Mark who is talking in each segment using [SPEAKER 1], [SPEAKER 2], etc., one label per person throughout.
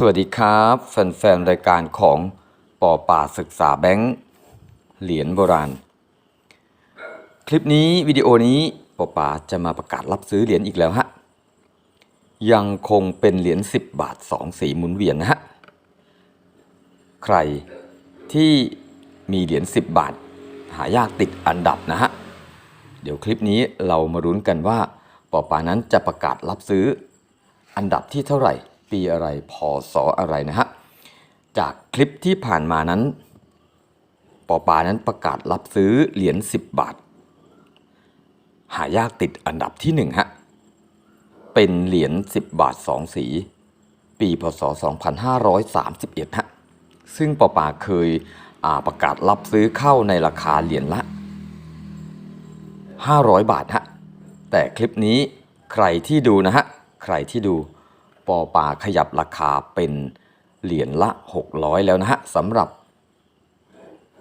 [SPEAKER 1] สวัสดีครับ แฟนๆ รายการของปอป่าศึกษาแบงค์เหรียญโบราณ คลิปนี้วิดีโอนี้ปอป่าจะมาประกาศรับซื้อเหรียญอีกแล้วฮะ ยังคงเป็นเหรียญ10 บาท 2 สีหมุนเวียนนะฮะ ใครที่มีเหรียญ10 บาท หายากติดอันดับนะฮะ เดี๋ยวคลิปนี้เรามารุ้นกันว่าปอป่านั้นจะประกาศรับซื้ออันดับที่เท่าไหร่ ปีอะไรพศอะไรนะฮะ จากคลิปที่ผ่านมานั้นปอปานั้นประกาศรับซื้อเหรียญ10 บาท หายากติดอันดับที่ 1 ฮะ เป็นเหรียญ10 บาท 2 สี ปีพศ 2531 ฮะ ซึ่งปอปาเคยประกาศรับซื้อเข้าในราคาเหรียญละ 500 บาทฮะ แต่คลิปนี้ใครที่ดูนะฮะ ใครที่ดู ปอปาขยับราคาเป็นเหรียญละ 600 แล้วนะฮะสำหรับ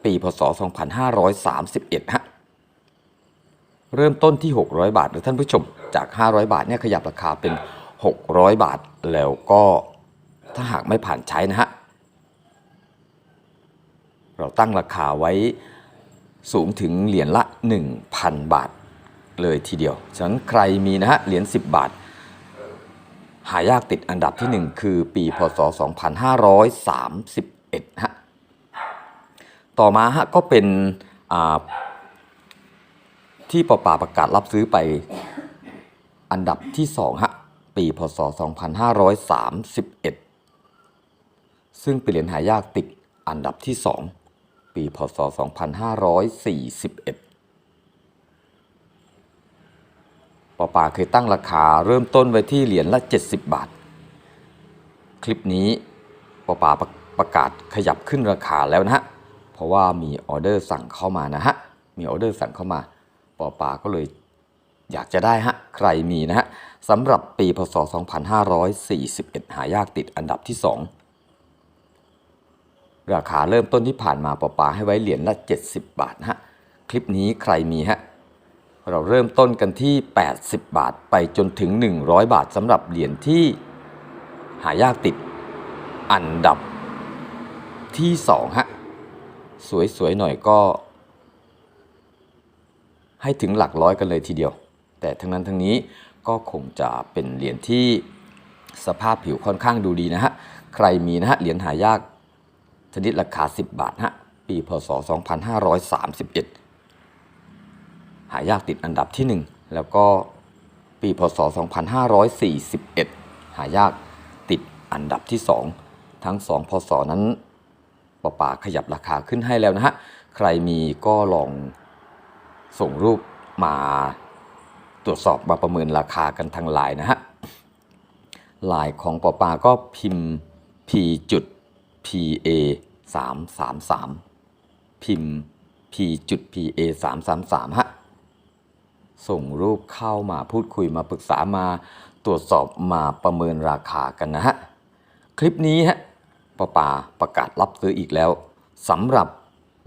[SPEAKER 1] ปีพศ 2531 ฮะ เริ่มต้นที่ 600 บาทนะท่านผู้ชม จาก 500 บาทเนี่ยขยับราคาเป็น 600 บาท แล้วก็ถ้าหากไม่ผ่านใช้นะฮะ เราตั้งราคาไว้สูงถึงเหรียญละ 1,000 บาทเลยทีเดียว ฉะนั้นใครมีนะฮะ เหรียญ 10 บาท หายากติดอันดับที่ 1 คือปีพศ 2531ฮะต่อมาฮะก็เป็นที่ปป่าประกาศรับซื้อไปอันดับที่2ฮะปีพศ 2531 ซึ่งเป็นเหรียญหายากติดอันดับที่ 2 ปีพศ 2541 ปอป่าเคยตั้งราคาเริ่มต้นไว้ที่เหรียญละ 70 บาท คลิปนี้ปอป่าประประกาศขยับขึ้นราคาแล้วนะฮะ เพราะว่ามีออเดอร์สั่งเข้ามานะฮะ มีออเดอร์สั่งเข้ามาปอป่าก็เลยอยากจะได้ฮะ ใครมีนะฮะสำหรับปีพศ 2541 หายากติดอันดับที่ 2 ราคาเริ่มต้นที่ผ่านมาปอป่าให้ไว้เหรียญละ 70 บาทนะฮะ คลิปนี้ใครมีฮะ เราเริ่มต้นกันที่ 80 บาทไปจนถึง 100 บาทสำหรับเหรียญที่หายากติดอันดับที่ 2 ฮะ สวย ๆ หน่อยก็ ให้ถึงหลักร้อยกันเลยทีเดียว แต่ทั้งนั้นทั้งนี้ก็คงจะเป็นเหรียญที่สภาพผิวค่อนข้างดูดีนะฮะ ใครมีนะฮะ เหรียญหายากชนิดราคา 10 บาทฮะ ปีพศ 2531ายากติดอันดับที่ 1 แล้วก็ปีพศ 2541 หายากติดอันดับที่ 2 ทั้ง 2 พศนั้นปอป่าขยับราคาขึ้นให้แล้วนะฮะ ใครมีก็ลองส่งรูปมาตรวจสอบมาประเมินราคากันทางไลน์นะฮะไลน์ของปอปาก็พิมพ์ p จุด p a 3 3 3 พิมพ์ p จุด p a 3 3 3ฮะ ส่งรูปเข้ามาพูดคุยมาปรึกษามาตรวจสอบมาประเมินราคากันนะฮะ คลิปนี้ฮะปอปาประกาศรับซื้ออีกแล้วสำหรับ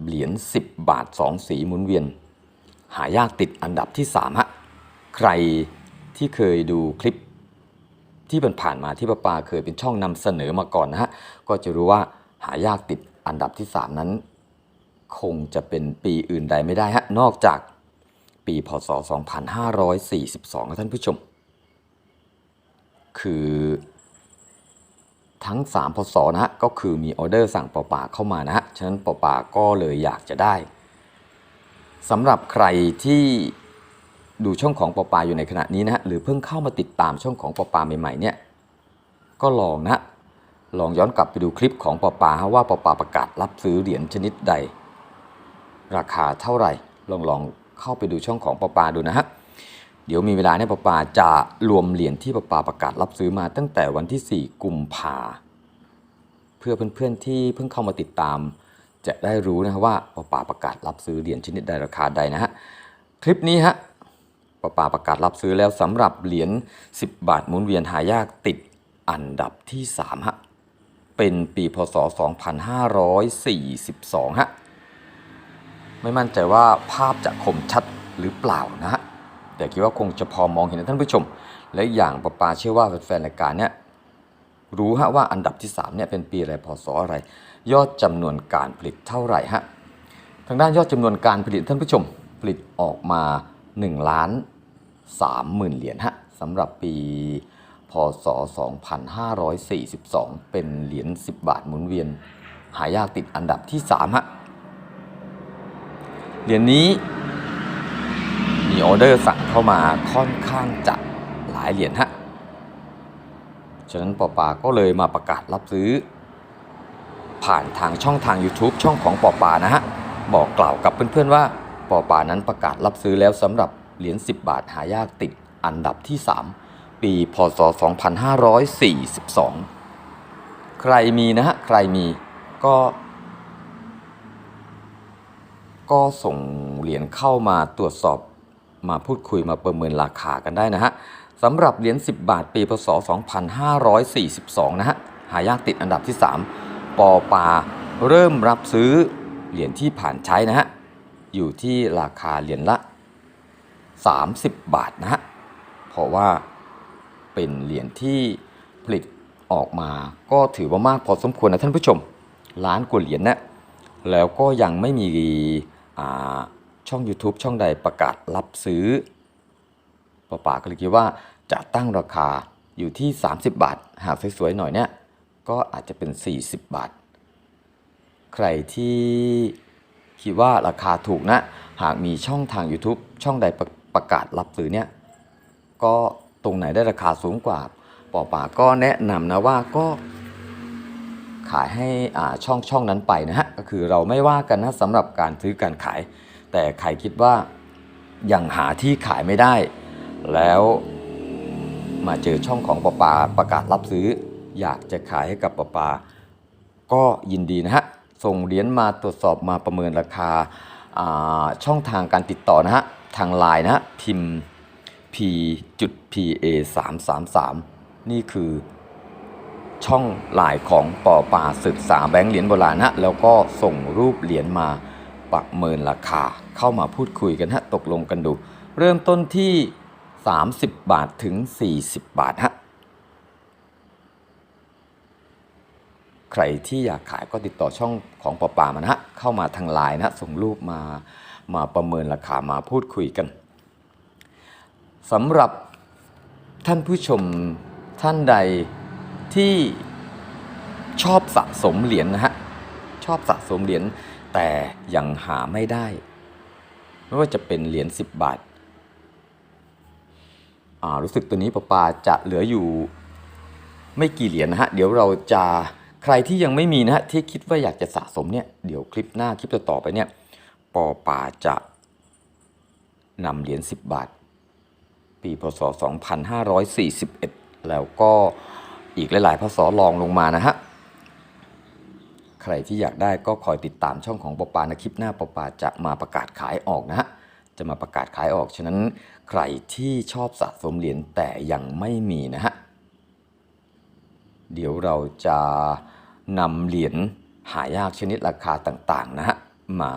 [SPEAKER 1] เหรียญ10 บาท 2 สีหมุนเวียน หายากติดอันดับที่3ฮะใครที่เคยดูคลิปที่ผ่านมาที่ปาปาเคยเป็นช่องนำเสนอมาก่อนนะฮะก็จะรู้ว่าหายากติดอันดับที่ 3 นั้น คงจะเป็นปีอื่นใดไม่ได้ฮะนอกจาก ปีพศ 2542ครับท่านผู้ชม คือทั้ง 3 พศนะฮะก็คือมีออเดอร์สั่งปอปาเข้ามานะฮะฉะนั้นปอปาก็เลยอยากจะได้สำหรับใครที่ดูช่องของปอปาอยู่ในขณะนี้นะฮะหรือเพิ่งเข้ามาติดตามช่องของปอปาใหม่ๆเนี่ยก็ลองนะลองย้อนกลับไปดูคลิปของปอปาว่าปอปาประกาศรับซื้อเหรียญชนิดใด ราคาเท่าไหร่ลองลอง เข้าไปดูช่องของปอปาดูนะฮะเดี๋ยวมีเวลาเนี่ยปอปาจะรวมเหรียญที่ปอปาประกาศรับซื้อมาตั้งแต่วันที่ 4 กุมภาเพื่อเพื่อนๆที่เพิ่งเข้ามาติดตาม จะได้รู้นะว่าปอปาประกาศรับซื้อเหรียญชนิดใดราคาใดนะฮะคลิปนี้ฮะปอปาประกาศรับซื้อแล้วสำหรับเหรียญ10 บาทหมุนเวียนหายากติดอันดับที่3ฮะเป็นปีพศ 2542ฮะ ไม่มั่นใจว่าภาพจะคมชัดหรือเปล่านะฮะแต่คิดว่าคงจะพอมองเห็นนะท่านผู้ชม และอย่างปอปาเชื่อว่าแฟนรายการเนี่ยรู้ฮะว่าอันดับที่3เนี่ยเป็นปีอะไรพศอะไร ยอดจำนวนการผลิตเท่าไหร่ฮะทางด้านยอดจำนวนการผลิตท่านผู้ชม ผลิตออกมา1ล้าน3หมื่นเหรียญฮะสำหรับปีพศ 2542 เป็นเหรียญ 10 บาทหมุนเวียน หายากติดอันดับที่3ฮะ เหรียญนี้มีออเดอร์สั่งเข้ามาค่อนข้างจะหลายเหรียญฮะ ฉะนั้นปอปาก็เลยมาประกาศรับซื้อ ผ่านทางช่องทาง YouTube ช่องของปอปานะฮะ บอกกล่าวกับเพื่อนๆว่าปอปานั้นประกาศรับซื้อแล้วสำหรับเหรียญ10 บาทหายากติดอันดับที่ 3 ปีพศ 2542 ใครมีนะฮะ ใครมีก็ ก็ส่งเหรียญเข้ามาตรวจสอบมาพูดคุยมาประเมินราคากันได้นะฮะสำหรับเหรียญ10 บาทปีพศ 2542 นะฮะหายากติดอันดับที่ 3 ปอปาเริ่มรับซื้อเหรียญที่ผ่านใช้นะฮะอยู่ที่ราคาเหรียญละ 30 บาทนะฮะเพราะว่าเป็นเหรียญที่ผลิตออกมาก็ถือว่ามากพอสมควรนะท่านผู้ชม ล้านกว่าเหรียญนะแล้วก็ยังไม่มี ช่อง YouTube ช่องใดประกาศรับซื้อป้าป๋าก็เลยคิดว่าจะตั้งราคาอยู่ที่ 30 บาท หากสวยๆหน่อยเนี่ยก็อาจจะเป็น 40 บาท ใครที่คิดว่าราคาถูกนะ หากมีช่องทาง YouTube ช่องใดประประกาศรับซื้อเนี่ยก็ตรงไหนได้ราคาสูงกว่าปอป่าก็แนะนำนะว่าก็ ขายให้อ่าช่องช่องนั้นไปนะฮะก็คือเราไม่ว่ากันนะสำหรับการซื้อการขาย แต่ใครคิดว่ายังหาที่ขายไม่ได้ แล้วมาเจอช่องของปปาประกาศรับซื้อ อยากจะขายให้กับปปา ก็ยินดีนะฮะส่งเหรียญมาตรวจสอบมาประเมินราคาอ่าช่องทางการติดต่อนะฮะทางไลน์นะฮะพิมพ์ p จุด pa 3 3 3นี่คือ ช่องไลน์ของปอป่าศึกษาแบงค์เหรียญโบราณนะแล้วก็ส่งรูปเหรียญมาประเมินราคา เข้ามาพูดคุยกันฮะตกลงกันดู เริ่มต้นที่ 30 บาทถึง 40 บาทฮะใครที่อยากขายก็ติดต่อช่องของปอป่ามานะฮะเข้ามาทางไลน์นะส่งรูปมามาประเมินราคามาพูดคุยกันสำหรับท่านผู้ชมท่านใด ที่ชอบสะสมเหรียญนะฮะชอบสะสมเหรียญแต่ยังหาไม่ได้ ไม่ว่าจะเป็นเหรียญ10 บาทอ่ารู้สึกตัวนี้ปอปาจะเหลืออยู่ไม่กี่เหรียญนะฮะเดี๋ยวเราจะใครที่ยังไม่มีนะฮะที่คิดว่าอยากจะสะสมเนี่ยเดี๋ยวคลิปหน้าคลิปต่อไปเนี่ยปอป่าจะนำเหรียญ10 บาท ปีพศ 2541 แล้วก็ อีกหลาย ๆ พศรองลงมานะฮะ ใครที่อยากได้ก็คอยติดตามช่องของปอปานะคลิปหน้าปอปาจะมาประกาศขายออกนะฮะ จะมาประกาศขายออก ฉะนั้นใครที่ชอบสะสมเหรียญแต่ยังไม่มีนะฮะ เดี๋ยวเราจะนำเหรียญหายากชนิดราคาต่าง ๆ นะฮะ มา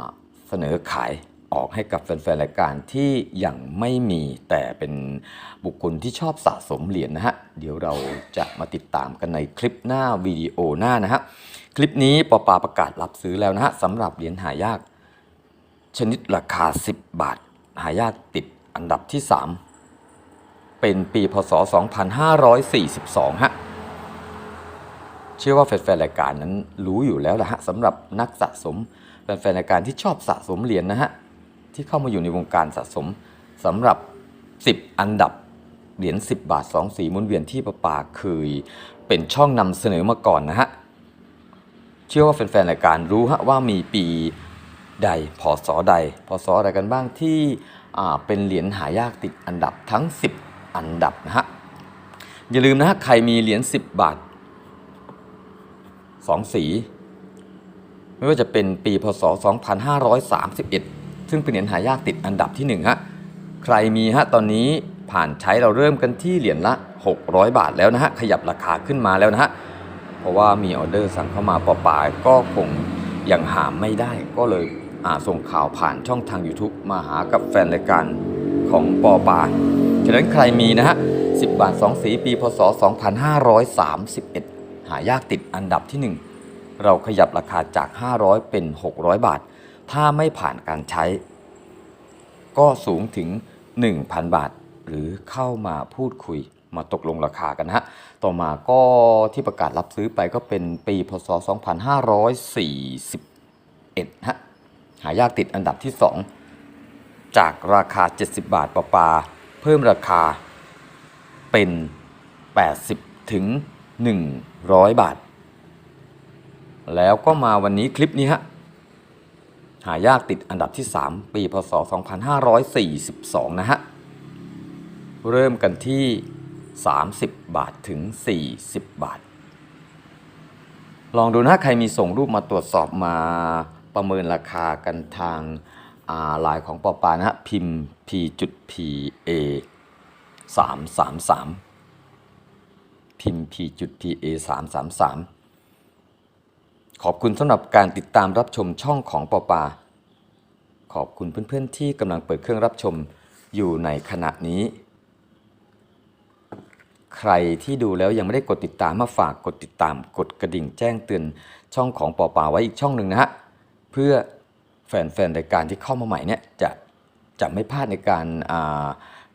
[SPEAKER 1] าเสนอขาย ออกให้กับแฟนๆรายการที่ยังไม่มีแต่เป็นบุคคลที่ชอบสะสมเหรียญนะฮะ เดี๋ยวเราจะมาติดตามกันในคลิปหน้าวิดีโอหน้านะฮะ คลิปนี้ปอปาประกาศรับซื้อแล้วนะฮะสำหรับเหรียญหายาก ชนิดราคา 10 บาท หายากติดอันดับที่ 3 เป็นปีพศ 2542 ฮะเชื่อว่าแฟนๆรายการนั้นรู้อยู่แล้วละฮะสำหรับนักสะสมแฟนๆรายการที่ชอบสะสมเหรียญนะฮะ ที่เข้ามาอยู่ในวงการสะสมสำหรับ 10 อันดับเหรียญ10 บาท 2 สีมุนเวียนที่ประปาเคยเป็นช่องนำเสนอมาก่อนนะฮะ เชื่อว่าแฟนๆรายการรู้ฮะว่ามีปีใดพศใดพศอะไรกันบ้างที่เป็นเหรียญหายากติดอันดับทั้ง 10 อันดับนะฮะ อย่าลืมนะฮะใครมีเหรียญ10 บาท 2 สี ไม่ว่าจะเป็นปีพศ 2531 ซึ่งเป็นเหรียญหายากติดอันดับที่1ฮะใครมีฮะตอนนี้ผ่านใช้เราเริ่มกันที่เหรียญละ 600 บาทแล้วนะฮะขยับราคาขึ้นมาแล้วนะฮะเพราะว่ามีออเดอร์สั่งเข้ามาปอปายก็คงยังหาไม่ได้ก็เลยส่งข่าวผ่านช่องทาง YouTube มาหากับแฟนรายการของปอปาฉะนั้นใครมีนะฮะ10 บาท 2 สีปีพศ 2531 หายากติดอันดับที่ 1 เราขยับราคาจาก 500 เป็น 600 บาท ถ้าไม่ผ่านการใช้ ก็สูงถึง 1,000 บาท หรือเข้ามาพูดคุยมาตกลงราคากันนะฮะ ต่อมาก็ที่ประกาศรับซื้อไปก็เป็นปีพศ 2541ฮะ หายากติดอันดับที่ 2 จากราคา 70 บาทประปา เพิ่มราคาเป็น 80 ถึง 100 บาท แล้วก็มาวันนี้คลิปนี้ฮะ หายากติดอันดับที่ 3 ปีพศ 2542 นะฮะ เริ่มกันที่ 30 บาทถึง 40 บาท ลองดูนะใครมีส่งรูปมาตรวจสอบมาประเมินราคากันทางไลน์ของปอปานะฮะ พิมพ์ p จุด p a 333 พิมพ์ p จุด p a 333 ขอบคุณสำหรับการติดตามรับชมช่องของปอปา ขอบคุณเพื่อนๆที่กำลังเปิดเครื่องรับชมอยู่ในขณะนี้ ใครที่ดูแล้วยังไม่ได้กดติดตามมาฝากกดติดตาม กดกระดิ่งแจ้งเตือนช่องของปอปาไว้อีกช่องหนึ่งนะฮะ เพื่อแฟนๆรายการที่เข้ามาใหม่เนี่ยจะจะไม่พลาดในการอ่า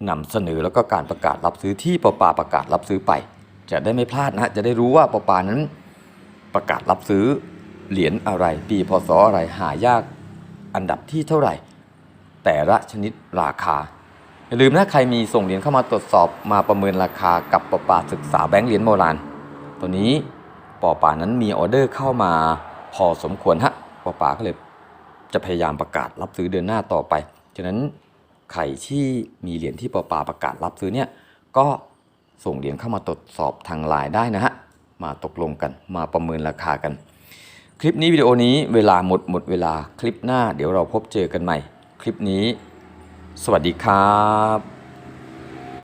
[SPEAKER 1] นำเสนอแล้วก็การประกาศรับซื้อที่ปอปาประกาศรับซื้อไป จะได้ไม่พลาดนะฮะจะได้รู้ว่าปอปานั้นประกาศรับซื้อ เหรียญอะไรปีพศอะไรหายากอันดับที่เท่าไหร่ แต่ละชนิดราคา อย่าลืมนะใครมีส่งเหรียญเข้ามาตรวจสอบมาประเมินราคากับปอปาศึกษาแบงก์เหรียญโบราณตัวนี้ปอปานั้นมีออเดอร์เข้ามาพอสมควรฮะปอปาก็เลยจะพยายามประกาศรับซื้อเดือนหน้าต่อไปฉะนั้นใครที่มีเหรียญที่ปอปาประกาศรับซื้อเนี่ยก็ส่งเหรียญเข้ามาตรวจสอบทางไลน์ได้นะฮะมาตกลงกันมาประเมินราคากัน คลิปนี้วิดีโอนี้เวลาหมดหมดเวลาคลิปหน้าเดี๋ยวเราพบเจอกันใหม่ คลิปนี้ สวัสดีครับ